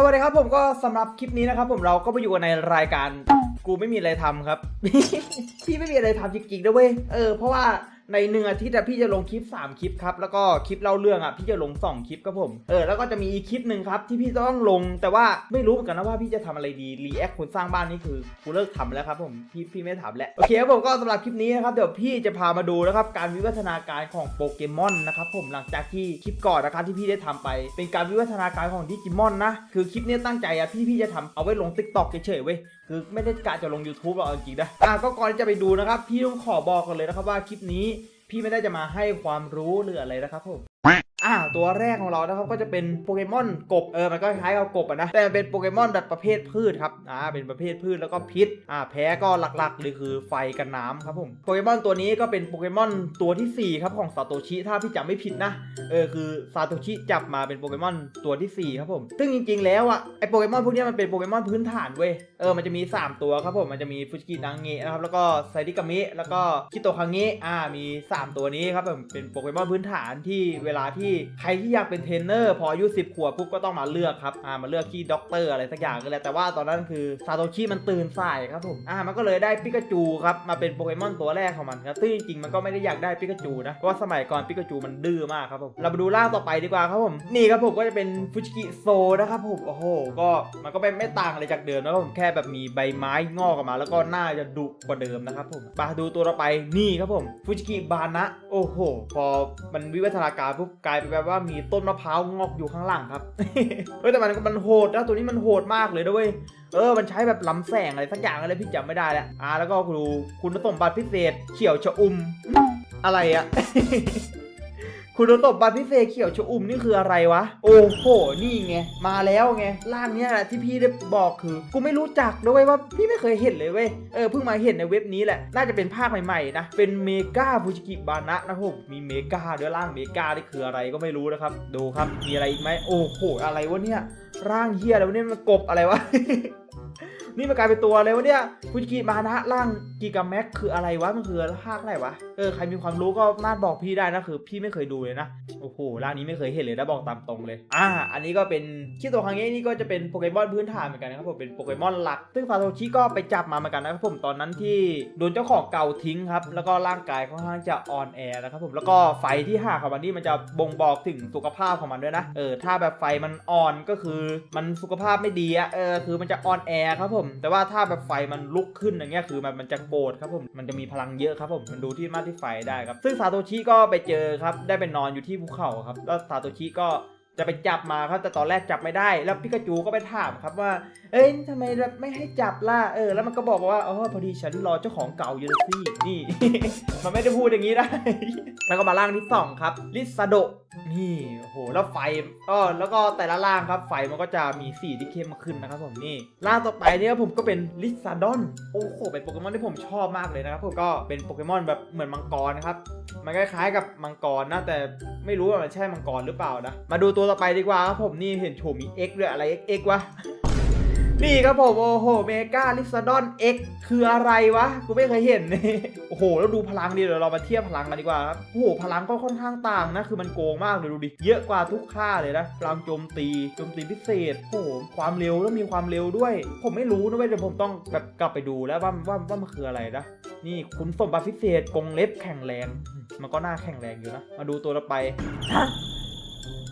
สวัสดีครับผมก็สำหรับคลิปนี้นะครับ ผมเราก็มาอยู่กันในรายการกูไม่มีอะไรทำครับ พี่ไม่มีอะไรทำจริงๆนะเว้ยเออเพราะว่า ในหนึ่งอาทิตย์อะพี่จะลงคลิป 3 คลิปครับ แล้วก็คลิปเล่าเรื่องอะพี่จะลง 2 คลิปครับผม เออ แล้วก็จะมีอีกคลิปหนึ่งครับที่พี่ต้องลง แต่ว่าไม่รู้เหมือนกันนะว่าพี่จะทำอะไรดีรีแอคคนสร้างบ้านนี่คือกูเลิกทำแล้วครับผม พี่พี่ไม่ทำแล้วโอเคครับผมก็สำหรับคลิปนี้นะครับเดี๋ยวพี่จะพามาดูนะครับการวิวัฒนาการของโปเกมอนนะครับผมหลังจากที่คลิปก่อนนะครับที่พี่ได้ทำไป เป็นการวิวัฒนาการของดิจิมอนนะคือคลิปนี้ตั้งใจอะพี่พี่จะทำเอาไว้ลง t ิ k t o k เฉยๆเว้ย คือไม่ได้กะจะลง YouTube หรอกเอาจริงๆนะอะก็ก่อนที่จะไปดูนะครับ พี่ต้องขอบอกกันเลยนะครับว่าคลิปนี้ พี่ไม่ได้จะมาให้ความรู้หรืออะไรนะครับผม อ่าตัวแรกของเรานะครับก็จะเป็นโปเกมอนกบเออมันก็คล้ายกับกบอะนะแต่มันเป็นโปเกมอนแบบประเภทพืชครับอ่าเป็นประเภทพืชแล้วก็พิษอ่าแพ้ก็หลักๆเลยคือไฟกับน้ำครับผมโปเกมอนตัวนี้ก็เป็นโปเกมอนตัวทีสี่ 4 ครับของซาโตชิถ้าพี่จำไม่ผิดนะเออคือซาโตชิจับมาเป็นโปเกมอนตัวทีสี่ 4 ครับผมซึ่งจริงๆ แล้วอะไอโปเกมอนพวกนี้มันเป็นโปเกมอนพื้นฐานเว้ยเออมันจะมี 3 ตัวครับผมมันจะมีฟุจิกินังเงะนะครับแล้วก็ไซดิกามิแล้วก็คิโตคังเงะอ่ามี 3 ตัวนี้ครับผมเป็นโปเกมอนพื้นฐานที่เวลาที่ใครที่อยากเป็นเทรนเนอร์พออายุ10 ขวบปุ๊บก็ต้องมาเลือกครับอ่ามาเลือกที่ด็อกเตอร์อะไรสักอย่างก็แล้วแต่ว่าตอนนั้นคือซาโตชิมันตื่นสายครับผมอ่ามันก็เลยได้ปิกาจูครับมาเป็นโปเกมอนตัวแรกของมันครับซึ่งจริงๆมันก็ไม่ได้อยากได้ปิกาจูนะเพราะว่าสมัยก่อนปิกาจูมันดื้อมากครับผมเรามาดูร่างต่อไปดีกว่าครับผมนี่ครับผมก็จะเป็นฟุจิกิโซนะครับผมโอ้โหก็มันก็ไม่ไม่ต่างอะไรจากเดิมนะครับผมแค่แบบมีใบไม้งอกออกมา แล้วก็หน้าจะดุกว่าเดิมนะครับผมมาดูตัวต่อไปนี่ครับผมฟุจิกิบานะโอ้โห พอมันวิวัฒนาการปุ๊บกลายไปแบบว่ามีต้นมะพร้าวงอกอยู่ข้างหลังครับ เฮ้ยแต่มันมันโหดนะตัวนี้มันโหดมากเลยด้วยเออ มันใช้แบบล้ำแสงอะไรสักอย่างอะไรพี่จำไม่ได้แล้วอ่าแล้วก็ดูคุณสมบัติพิเศษ เขียวชะอุ่มอะไรอะ คุณสมบัติพิเศษเขียวชอุ่มนี่คืออะไรวะ โอ้โห นี่ไง มาแล้วไง ร่างเนี้ยแหละที่พี่ได้บอกคือ กูไม่รู้จักด้วยว่าพี่ไม่เคยเห็นเลยเว้ย เออ เพิ่งมาเห็นในเว็บนี้แหละ น่าจะเป็นภาคใหม่ๆนะ เป็นเมกาฟูจิกิบานะนะครับผมมีเมกาด้วยร่างเมกานี่คืออะไรก็ไม่รู้นะครับ ดูครับ มีอะไรอีกไหม โอ้โห อะไรวะเนี่ย ร่างเฮียอะไรวะเนี่ยมันกบอะไรวะ นี่มันกลายเป็นตัวอะไรวะเนี่ยฟูจิกิมานะร่างกิกาแม็กคืออะไรวะมันคือภาคอะไรวะเออใครมีความรู้ก็น่าบอกพี่ได้นะคือพี่ไม่เคยดูเลยนะโอ้โหร่างนี้ไม่เคยเห็นเลยนะบอกตามตรงเลยอ่าอันนี้ก็เป็นคิโตคังเงะนี่ก็จะเป็นโปเกมอนพื้นฐานเหมือนกันนะครับผมเป็นโปเกมอนหลัก ซึ่งซาโตชิก็ไปจับมาเหมือนกันนะครับผมตอนนั้นที่โดนเจ้าของเก่าทิ้งครับแล้วก็ร่างกายค่อนข้างจะอ่อนแอนะครับผมแล้วก็ไฟที่หาของมันนี่มันจะบ่งบอกถึงสุขภาพของมันด้วยนะเออถ้าแบบไฟมันอ่อนก็คือมันสุขภาพไม่ดีอะเออคือมันจะอ่อนแอครับผมแต่ว่าถ้าแบบไฟมันลุกขึ้นอย่างเงี้ยคือมันมันจะโกรธครับผมมันจะมีพลังเยอะครับผมมันดูที่มากที่ไฟได้ครับซึ่งซาโตชิก็ไปเจอครับได้ไปนอนอยู่ที่ภูเขาครับแล้วซาโตชิก็ จะไปจับมาครับแต่ตอนแรกจับไม่ได้ แล้วปิกาจูก็ไปถามครับว่า เอ้ยทำไมไม่ให้จับล่ะเออ แล้วมันก็บอกว่าอ๋อพอดีฉันรอเจ้าของเก่าอยู่นะสินี่ มันไม่ได้พูดอย่างนี้ได้ แล้วก็มาล่างที่สองครับลิซาโดนี่โอ้โหแล้วไฟก็แล้วก็แต่ละล่างครับไฟมันก็จะมีสีที่เข้มขึ้นนะครับผมนี่ล่างต่อไปเนี่ยผมก็เป็นลิซาดอนโอ้โหเป็นโปเกมอนที่ผมชอบมากเลยนะครับผมก็เป็นโปเกมอนแบบเหมือนมังกรนะครับมันคล้ายๆกับมังกรนะแต่ไม่รู้ว่ามันใช่มังกรหรือเปล่านะมาดูตัวต่อไปดีกว่าครับผมนี่เห็นโฉมมี X ด้วยอะไร X วะนี่ครับผมโอ้โหเมกาลิซาดอน X คืออะไรวะ กูไม่เคยเห็นนี่โอ้โห แล้วดูพลังดิเดี๋ยวเรามาเทียบพลังกันดีกว่าครับโอ้โหพลังก็ค่อนข้างต่างนะ คือมันโกงมากเลยดูดิเยอะกว่าทุกค่าเลยนะพลังโจมตีโจมตีพิเศษโอ้โหความเร็วแล้วมีความเร็วด้วย ผมไม่รู้นะเว้ยเดี๋ยวผมต้องแบบกลับไปดูแล้วว่าว่าว่ามันคืออะไรนะนี่คุณสมบัติพิเศษกงเล็บแข็งแรง มันก็น่าแข็งแรงอยู่นะมาดูตัวต่อไป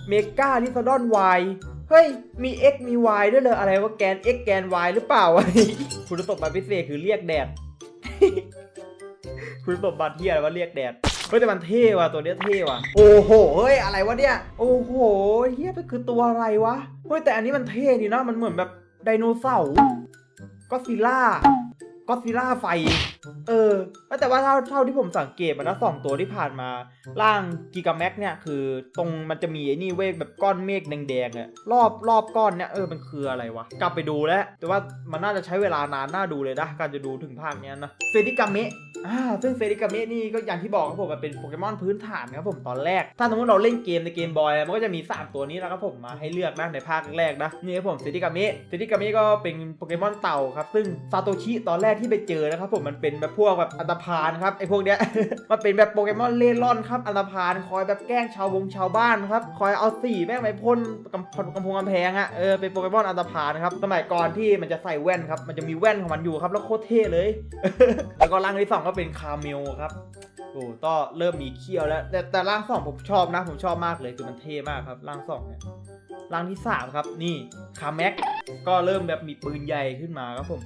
เมกาลิซาดอน Y เฮ้ย มี X มี Y ด้วยเลยอะไรว่าแกน X แกน Y หรือเปล่า คุณสมบัติพิเศษคือเรียกแดด คุณสมบัติที่อะไรว่าเรียกแดดเฮ้ยแต่มันเท่ว่ะตัวเนี้ยเท่ว่ะโอ้โหเฮ้ยอะไรวะเนี่ยโอ้โหเฮียมันคือตัวอะไรวะเฮ้ยแต่อันนี้มันเท่ดีนะมันเหมือนแบบไดโนเสาร์ก็ซิล่า ก็ซิล่าไฟ เออ แต่ว่าเท่าเท่าที่ผมสังเกตมานะสองตัวที่ผ่านมา ร่างกิกาแม็กเนี่ยคือตรงมันจะมีไอ้นี่เว้ยแบบก้อนเมฆแดงๆอะรอบรอบก้อนเนี่ยเออมันคืออะไรวะ กลับไปดูแล้ว แต่ว่ามันน่าจะใช้เวลานานน่าดูเลยนะการจะดูถึงภาคเนี้ยนะเซดิกาเมะ อ่าซึ่งเซริกามินี่ก็อย่างที่บอกครับผมมันเป็นโปเกมอนพื้นฐานครับผมตอนแรก ถ้าสมมติเราเล่นเกมในเกมบอยมันก็จะมี 3 ตัวนี้แล้วครับผมมาให้เลือกนะในภาคแรกนะนี่ครับผมเซริกามิเซริกามิก็เป็นโปเกมอนเต่าครับซึ่งซาโตชิตอนแรกที่ไปเจอนะครับผมมันเป็นแบบพวกแบบอันตพาลครับไอพวกเนี้ยมันเป็นแบบโปเกมอนเล่ร่อนครับอันตพาลคอยแบบแกล้งชาววงชาวบ้านครับคอยเอาสีแม่งไปพ่นกำกำพงกำแพงอะเออเป็นโปเกมอนอันตพาลครับสมัยก่อนที่มันจะใส่แว่นครับมันจะมีแว่นของมันอยู่ครับแล้วโคตรเท่เลย แล้วก็ร่างที่สองก็เป็นคาเมลครับโอ้ก็เริ่มมีเขี้ยวแล้ว แต่แต่ร่างสองผมชอบนะ ผมชอบมากเลยคือมันเท่มากครับร่างสองเนี่ยร่างที่สามครับนี่คาแม็กก็เริ่มแบบมีปืนใหญ่ขึ้นมาครับผม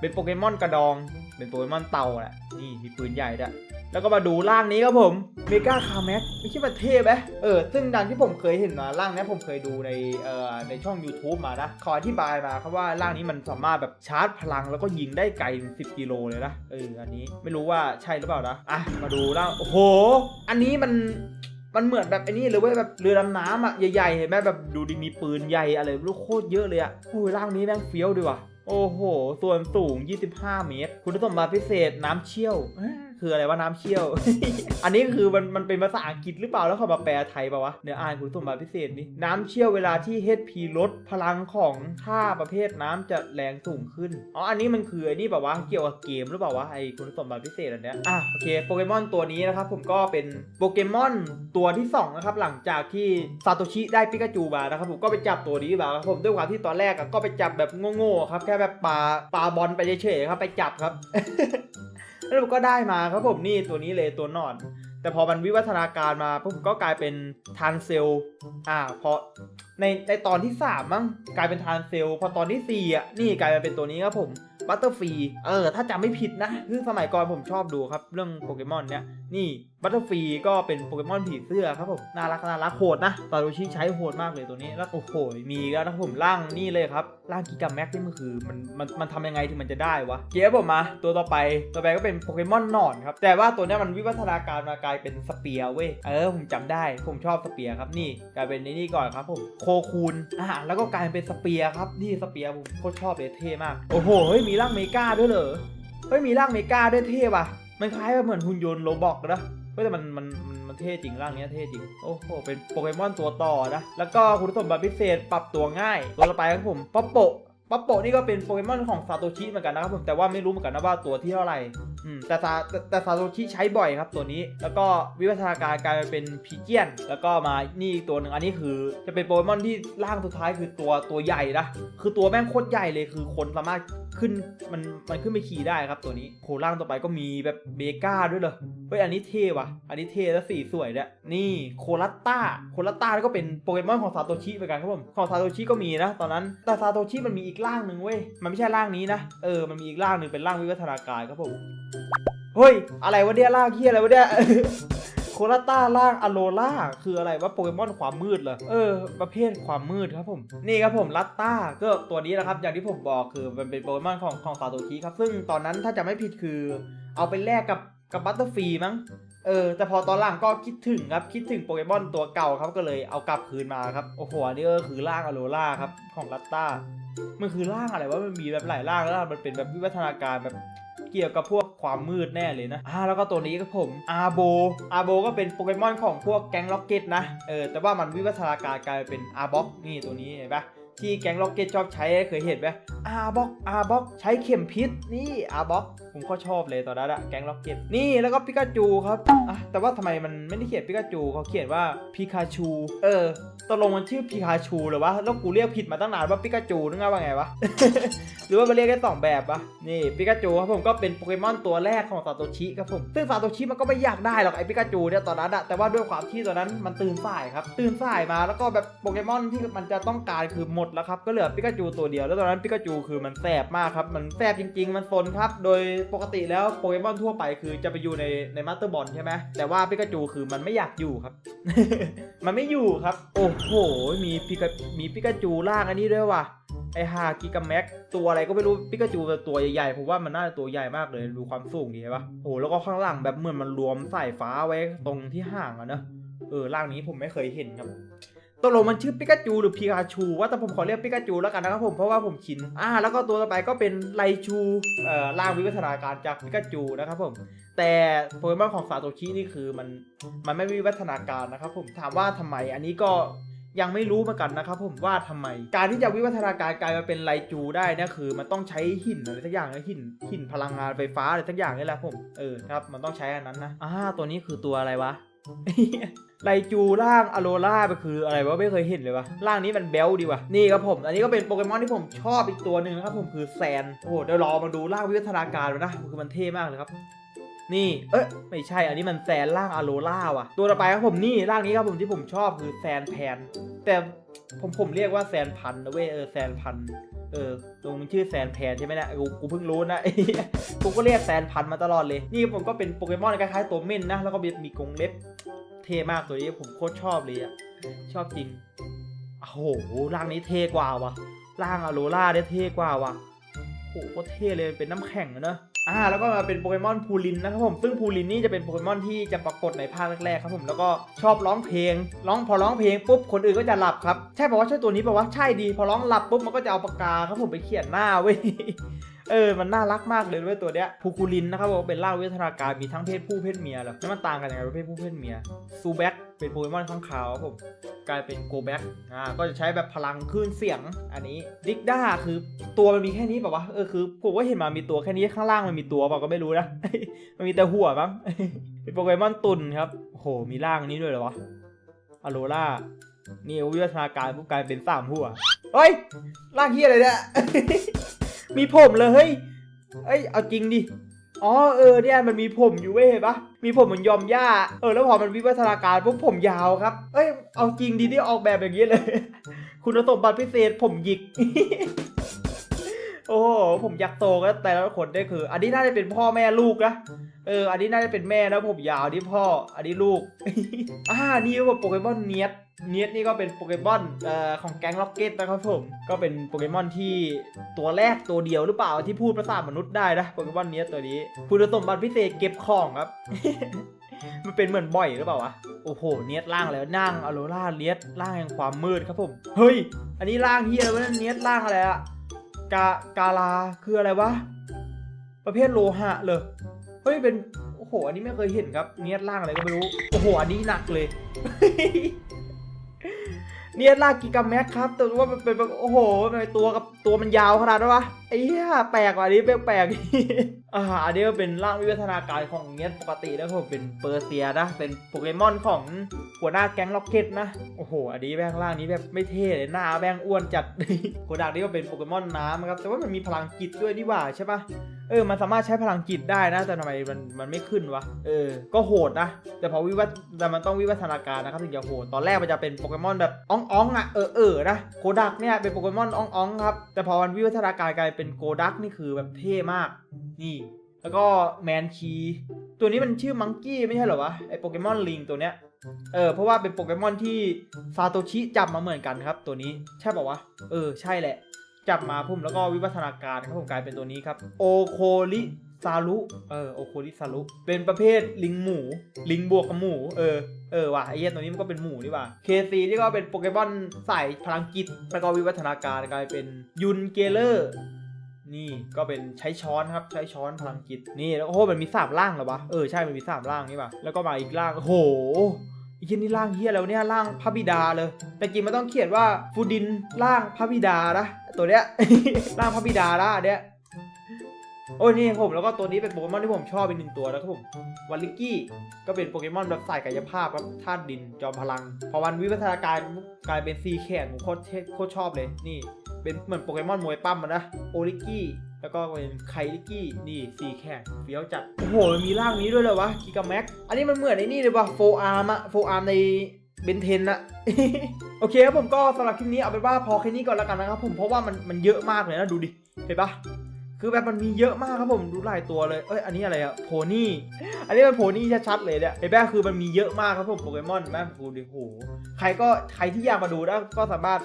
เป็นโปเกมอนกระดอง เป็นโปเกมอนเต่าแหละนี่มีปืนใหญ่ด้วยแล้วก็มาดูร่างนี้ครับผมเมกาคาแม็กไม่ใช่มันเท่ไหมเออซึ่งดังที่ผมเคยเห็นมาร่างนี้ผมเคยดูในเอ่อในช่อง YouTube มานะเขาอธิบายมาครับว่าร่างนี้มันสามารถแบบชาร์จพลัง แล้วก็ยิงได้ไกลถึง10กิโลเลยนะเอออันนี้ไม่รู้ว่าใช่หรือเปล่านะอะมาดูร่างโอ้โห อันนี้มันมันเหมือนแบบไอ้นี่เลยเว้ยแบบเรือดำน้ำอะใหญ่ๆเห็นไหมแบบดูดิมีปืนใหญ่อะไรลูกโคตรเยอะเลยอะโอ้ยร่างนี้แม่งเฟี้ยวดีว่ะ โอ้โห ส่วนสูง 25 เมตร คุณสมบัติพิเศษน้ำเชี่ยว คืออะไรว่าน้ำเชี่ยว อันนี้คือมันมันเป็นภาษาอังกฤษหรือเปล่าแล้วเขามาแปลไทยป่าวะเดี๋ยวอ่านคุณสมบัติพิเศษนี่น้ำเชี่ยวเวลาที่ HP ลดพลังของท่าประเภทน้ำจะแรงสูงขึ้นอ๋ออันนี้มันคือไอ้นี่ป่าวะเกี่ยวกับเกมหรือเปล่าวะไอ้คุณสมบัติพิเศษอันเนี้ยอะโอเคโปเกมอนตัวนี้นะครับผมก็เป็นโปเกมอนตัวที่สองนะครับหลังจากที่ซาโตชิได้ปิกาจูมานะครับผมก็ไปจับตัวนี้มาครับผมด้วยความที่ตอนแรกก็ไปจับแบบโง่ๆครับแค่แบบปลาปลาบอลไปเฉยๆครับไปจับครับ แล้วผมก็ได้มาครับผมนี่ตัวนี้เลยตัวนอนแต่พอมันวิวัฒนาการมาผมก็กลายเป็นทานเซลอ่าพอ ในในตอนที่สามมั้งกลายเป็นทานเซลพอตอนที่สี่อะนี่กลายมาเป็นตัวนี้ครับผมบัตเตอร์ฟีเออถ้าจำไม่ผิดนะคือสมัยก่อนผมชอบดูครับ เรื่องโปเกมอนเนี้ยนี่บัตเตอร์ฟีก็เป็นโปเกมอนผีเสื้อครับผมน่ารักน่ารักโหดนะตาโรชิใช้โหดมากเลยตัวนี้แล้วโอ้โหมีแล้วนะผมร่างนี่เลยครับร่างกิกาแม็กนี่มันคือมันมันมันทำยังไงถึงมันจะได้วะเกียร์ผมมาตัวต่อไปต่อไปก็เป็นโปเกมอนหนอนครับแต่ว่าตัวเนี้ยมันวิวัฒนาการมากลายเป็นสเปียร์เว้ยเออผมจำได้ผมชอบสเปียร์ครับนี่กลายเป็นในนี่ก่อนครับผมโคคูนอ่าแล้วก็กลายเป็นสเปียร์ครับนี่สเปียร์ผมโคตรชอบเลยเท่มาก โอ้โหเฮ้ยมีร่างเมกาด้วยเหรอเฮ้ยมีร่างเมกาด้วยเท่ว่ะมันคล้ายแบบเหมือนหุ่นยนต์โรบอกนะเฮ้ยแต่มันมันมันมันเท่จริงร่างเนี้ยเท่จริง โอ้โห เป็นโปเกมอนตัวต่อนะ แล้วก็คุณสมบัติพิเศษปรับตัวง่าย ตัวต่อไปครับผมป๊อปโปะ ป๊อปโปะนี่ก็เป็นโปเกมอนของซาโตชิเหมือนกันนะครับผมแต่ว่าไม่รู้เหมือนกันนะว่าตัวที่เท่าไหร่อืมแต่ซาแต่ซาโตชิใช้บ่อยครับตัวนี้ แล้วก็วิวัฒนาการกลายเป็นพีเจียน แล้วก็มานี่อีกตัวหนึ่งอันนี้คือ จะเป็นโปเกมอนที่ร่างสุดท้ายคือตัวตัวใหญ่นะคือตัวแม่งโคตรใหญ่เลยคือคนสามารถขึ้นมันมันขึ้นไปขี่ได้ครับตัวนี้โคร่างต่อไปก็มีแบบเบก้าด้วยเหรอเฮ้ยอันนี้เท่ว่ะ อันนี้เท่แล้วสีสวยด้วยนี่โคลัตตาโคลัตตาก็เป็นโปเกมอนของซาโตชิเหมือนกันครับผมของซาโตชิก็มีนะตอนนั้นแต่ซาโตชิมันมีอีกร่างหนึ่งเว้ย มันไม่ใช่ร่างนี้นะ เออ มันมีอีกร่างหนึ่งเป็นร่างวิวัฒนาการครับผม เฮ้ย อะไรวะเนี่ยร่างเฮียอะไรวะเนี่ยโคลัตตาร่างอโลล่าคืออะไรว่าโปเกมอนความมืดเหรอเออ ประเภทความมืดครับผม นี่ครับผมลัตต้าก็ตัวนี้นะครับ อย่างที่ผมบอกคือมันเป็นโปเกมอนของของซาโตชิครับ ซึ่งตอนนั้นถ้าจะไม่ผิดคือ เอาไปแลกกับกับบัตเตอร์ฟรีมั้ง เออแต่พอตอนหลังก็คิดถึงครับคิดถึงโปเกมอนตัวเก่าครับก็เลยเอากลับคืนมาครับโอ้โหอันนี้ก็คือร่างอโลล่าครับของลัตตามันคือร่างอะไรว่ามันมีแบบหลายร่างแล้วมันเป็นแบบวิวัฒนาการแบบเกี่ยวกับพวกความมืดแน่เลยนะอ่าแล้วก็ตัวนี้ก็ผมอาโบอาโบก็เป็นโปเกมอนของพวกแก๊งล็อกเก็ตนะเออแต่ว่ามันวิวัฒนาการกลายเป็นอาบ็อกนี่ตัวนี้เห็นปะที่แก๊งล็อกเก็ตชอบใช้เคยเห็นไหมอาบ็อกอาบ็อกใช้เข็มพิษนี่อาบ็อก ผมก็ชอบเลยตอนนั้นอะแก๊งล็อกเก็ตนี่แล้วก็ปิกาจูครับอะแต่ว่าทำไมมันไม่ได้เขียนปิกาจูเขาเขียนว่าพิคาชูเออตกลงมันชื่อพิคาชูเหรือวะแล้วกูเรียกผิดมาตั้งนานว่าปิกาจูนึกว่าไงวะหรือว่ามันเรียกได้สองแบบปะนี่ปิกาจูครับผมก็เป็นโปเกมอนตัวแรกของซาโตชิครับผมซึ่งซาโตชิมันก็ไม่อยากได้หรอกไอปิกาจูเนี่ยตอนนั้นอะแต่ว่าด้วยความที่ตอนนั้นมันตื่นสายครับ ตื่นสายมาแล้วก็แบบโปเกมอนที่มันจะต้องการคือหมดแล้วครับก็เหลือปิกาจูตัวเดียวแล้วตอนนั้นปิกาจูคือมันแสบมากครับมันแสบจริง ๆ มันซนครับ โดยปกติแล้วโปเกมอนทั่วไปคือจะไปอยู่ในในมาสเตอร์บอลใช่ไหมแต่ว่าปิกาจูคือมันไม่อยากอยู่ครับ มันไม่อยู่ครับ โอ้โห มีปิกามีปิกาจูล่างอันนี้ด้วยว่ะไอฮากิกาแม็กตัวอะไรก็ไม่รู้ปิกาจูแต่ตัวใหญ่ๆผมว่ามันน่าจะตัวใหญ่มากเลยดูความสูงดีใช่ปะโอ้แล้วก็ข้างหลังแบบเหมือนมันรวมสายฟ้าไว้ตรงที่ห่างอะเนอะเออร่างนี้ผมไม่เคยเห็นครับ กลงมันชื่อปิกาจูหรือพีกาชูว่าแต่ผมขอเรียกปิกาจูแล้วกันนะครับผมเพราะว่าผมชินอ่าแล้วก็ตัวต่อไปก็เป็นไลชูเอ่อร่างวิวัฒนาการจากปิกาจูนะครับผมแต่โปเกมอนของซาโตชินี่คือมันมันไม่วิวัฒนาการนะครับผมถามว่าทำไมอันนี้ก็ยังไม่รู้เหมือนกันนะครับผมว่าทำไม การที่จะวิวัฒนาการกลายมาเป็นไลจูได้นี่คือ มันต้องใช้หินอะไรสักอย่างหินหินพลังงานไฟฟ้าอะไรสักอย่างนี่แหละผมเออครับมันต้องใช้อันนั้นนะอ่าตัวนี้คือตัวอะไรวะ ไลจูร่างอโรล่าไปคืออะไรวะไม่เคยเห็นเลยวะร่างนี้มันเบลดีวะนี่ครับผมอันนี้ก็เป็นโปเกมอนที่ผมชอบอีกตัวหนึ่งนะครับผมคือแซนโอ้โหเดี๋ยวรอมาดูร่างวิวัฒนาการเลยนะคือมันเท่มากเลยครับ นี่เอ๊ะไม่ใช่อันนี้มันแซนร่างอโรล่าว่ะ ตัวต่อไปครับผมนี่ร่างนี้ครับผมที่ผมชอบคือแซนแพนแต่ ผมผมเรียกว่าแซนพันนะเว้ยเออแซนพันเออตรงชื่อแซนแพนใช่ไหมนะกูกูเพิ่งรู้นะกูก็เรียกแซนพันมาตลอดเลย นี่ผมก็เป็นโปเกมอนคล้ายๆตัวเม่นนะ แล้วก็มีมีกรงเล็บ เท่มากตัวนี้ผมโคตรชอบเลยอะชอบจริงโอ้โหร่างนี้เท่กว่าวะร่างอโรล่าเนี่ยเท่กว่าวะโอ้โหโคตรเท่เลยเป็นน้ำแข็งอะเนอะ อ่าแล้วก็มาเป็นโปเกมอนพูลินนะครับผมซึ่งพูลินนี่จะเป็นโปเกมอนที่จะปรากฏในภาคแรกๆครับผมแล้วก็ชอบร้องเพลงร้องพอร้องเพลงปุ๊บคนอื่นก็จะหลับครับใช่ป่าวว่าใช่ตัวนี้ป่าวว่าใช่ดี พอร้องหลับปุ๊บมันก็จะเอาปากกาครับผมไปเขียนหน้าเว้ย เออ มันน่ารักมากเลยด้วยตัวเนี้ยพูคูลินนะครับผมเป็นร่าวิวัฒนาการมีทั้งเพศผู้เพศเมียเหรอแล้วมันต่างกันยังไงระเภทผู้เพศเมียซูแบ็กเป็นโปเกมอนข้างขาวครับผมกลายเป็นโกแบ็กอ่าก็จะใช้แบบพลังคลื่นเสียงอันนี้ดิกด้าคือตัวมันมีแค่นี้แบบว่าเออคือผมก็เห็นมามีตัวแค่นี้ข้างล่างมันมีตัวเปล่าก็ไม่รู้นะมันมีแต่หัวมั้งเป็นโปเกมอนตุนครับโหมีร่างนี้ด้วยเหรอวะอโรล่านี่วิวัฒนาการปุ๊บกลายเป็นสามหัวเฮ้ยร่างเฮียอะไรเนี่ย มีผมเลยเฮ้ยเอ้ยเอาจริงดิอ๋อเออเนี่ยมันมีผมอยู่เว้ยเห็นปะมีผมเหมือนยอมย่าเออแล้วพอมันวิวัฒนาการปุ๊บผมยาวครับ เอ้ยเอาจริงดิที่ออกแบบอย่างนี้เลย คุณสมบัติพิเศษผมหยิก โอ้ผมอยากโตก็แต่ละคนได้คือ อันนี้น่าจะเป็นพ่อแม่ลูกนะเออ อันนี้น่าจะเป็นแม่แล้วผมยาวนี่พ่อ อันนี้ลูก อ่า นี่ว่าโปเกมอนเนียสเนียสนี่ก็เป็นโปเกมอนเอ่อของแก๊งล็อกเก็ตนะครับผม ก็เป็นโปเกมอนที่ตัวแรกตัวเดียวหรือเปล่าที่พูดภาษามนุษย์ได้นะโปเกมอนเนียสตัวนี้คุณสมบัติพิเศษเก็บของครับ มันเป็นเหมือนบ่อยหรือเปล่าวะ โอ้โห เนียสล่างแล้วนั่งอโรล่าเนียสล่างแห่งความมืดครับผม เฮ้ย อันนี้ล่างเฮียอะไรวะเนี่ยเนียสล่างอะไรอะ กากาลาคืออะไรวะ ประเภทโลหะเลยเฮ้ยเป็น โอ้โห อันนี้ไม่เคยเห็นครับเนียร่างอะไรก็ไม่รู้ โอ้โห อันนี้หนักเลย เนียล่างกิกาแม็กครับ แต่ว่ามันเป็นแบบโอ้โหทำไมตัวกับตัวมันยาวขนาดนั้นวะไอ้เหี้ยแปลกว่ะนี้แปลกๆอ่าอันนี้ก็เป็นร่างวิวัฒนาการของเนียปกตินะครับผมเป็นเปอร์เซียนะ เป็นโปเกมอนของหัวหน้าแก๊งล็อกเก็ตนะ โอ้โห อันนี้แบงล่างนี้แบบไม่เท่เลยหน้าแบงอ้วนจัดโกดักนี่ก็เป็นโปเกมอนน้ำครับ แต่ว่ามันมีพลังจิตด้วยนี่หว่าใช่ปะ เออ มันสามารถใช้พลังจิตได้นะ แต่ทำไมมันมันไม่ขึ้นวะ เออ ก็โหดนะ แต่พอวิวัฒแต่มันต้องวิวัฒนาการนะครับถึงจะโหด ตอนแรกมันจะเป็นโปเกมอนแบบอ่องอ่องอะ เออเออนะ โกดักเนี่ยเป็นโปเกมอนอ่องอ่องครับ แต่พอมันวิวัฒนาการกลายเป็นโกดักนี่คือแบบเท่มาก นี่ แล้วก็แมนคี ตัวนี้มันชื่อมังกี้ไม่ใช่เหรอวะ ไอโปเกมอนลิงตัวเนี้ย เออ เพราะว่าเป็นโปเกมอนที่ซาโตชิจับมาเหมือนกันครับ ตัวนี้ ใช่ป่าวะ เออ ใช่แหละ จับมาพุ่มแล้วก็วิวัฒนาการครับผมกลายเป็นตัวนี้ครับ โอโคลิซารุเออโอโคลิซารุเป็นประเภทลิงหมู ลิงบวกกับหมู เออ เออว่ะไอ้เหี้ยตัวนี้มันก็เป็นหมูนี่ว่ะเคซีที่ก็เป็นโปเกมอนสายพลังจิตแล้วก็วิวัฒนาการกลายเป็นยุนเกเลอร์นี่ก็เป็นใช้ช้อนครับใช้ช้อนพลังจิตนี่แล้วโอ้โหมันมีสามร่างเหรอวะเออใช่มันมีสามร่างนี่ว่ะแล้วก็มาอีกร่างโอ้โหอีกนี่ร่างเฮียแล้วเนี่ยร่างพระบิดาเลย แต่จริงมันต้องเขียนว่าฟูดินร่างพระบิดานะ ตัวเนี้ย ร่างพระบิดาละอันเนี้ยโอ้ยนี่ผมแล้วก็ตัวนี้เป็นโปเกมอนที่ผมชอบเป็นหนึ่งตัวแล้วครับผมวันลิกกี้ก็เป็นโปเกมอนแบบสายกายภาพครับธาตุดินจอมพลัง พอวันวิวัฒนาการกลายเป็นซีแขนผมโคตรโคตรชอบเลยนี่ เป็นเหมือนโปเกมอนมวยปั้มอะนะโอริกกี้แล้วก็เป็นไคลิกกี้นี่ซีแขนเฟี้ยวจัดโอ้โหมันมีร่างนี้ด้วยเลยวะกิกาแม็กอันนี้มันเหมือนไอ้นี่เลยวะโฟอาร์มอะโฟอาร์มใน เบนเทนอะโอเคครับผมก็สำหรับคลิปนี้เอาเป็นว่าพอแค่นี้ก่อนแล้วกันนะครับผมเพราะว่ามันมันเยอะมากเลยนะดูดิเห็นปะคือแบบมันมีเยอะมากครับผมดูหลายตัวเลยเอ้ยอันนี้อะไรอะโพนี่อันนี้มันโพนี่ชัดๆเลยเนี่ยเห็นปะคือมันมีเยอะมากครับผมโปเกมอนแม่ดูดิโหใครก็ใครที่อยากมาดูนะก็สามารถ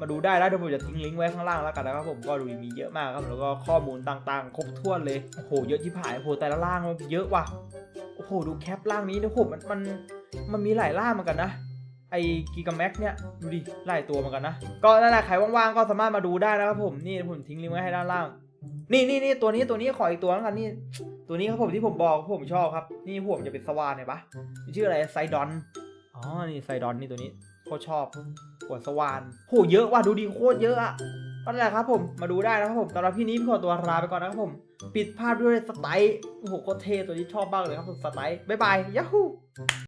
มาดูได้แล้วเดี๋ยวผมจะทิ้งลิงก์ไว้ข้างล่างแล้วกันนะครับผมก็ดูมีเยอะมากครับแล้วก็ข้อมูลต่างๆ ครบถ้วนเลยโอ้โหเยอะที่ผายโอ้โหแต่ละล่างมันเยอะว่ะ โอ้โหดูแคปล่างนี้นะผมมันมันมันมีหลายล่างเหมือนกันนะไอ้กิกาแม็กเนี่ยดูดิไล่ตัวเหมือนกันนะ ก็นั่นแหละใครว่างๆก็สามารถมาดูได้นะครับผมนี่ผมทิ้งลิงก์ไว้ให้ด้านล่าง นี่นี่นี่ตัวนี้ตัวนี้ขออีกตัวแล้วกันนี่ตัวนี้ครับผมที่ผมบอกผมชอบครับ นี่ผมจะเป็นสวานเห็นปะชื่ออะไรไซดอนอ๋อนี่ไซดอนนี่ตัวนี้โคตรชอบหัวสวานโหเยอะว่ะดูดิโคตรเยอะอะ ก็นั่นแหละครับผมมาดูได้นะครับผมสำหรับพี่นี้พี่ขอตัวลาไปก่อนนะครับผม ปิดภาพด้วยสไตล์โอ้โหโคตรเท่ตัวนี้ชอบมากเลยครับผมสไตล์บ๊ายบายยัฮู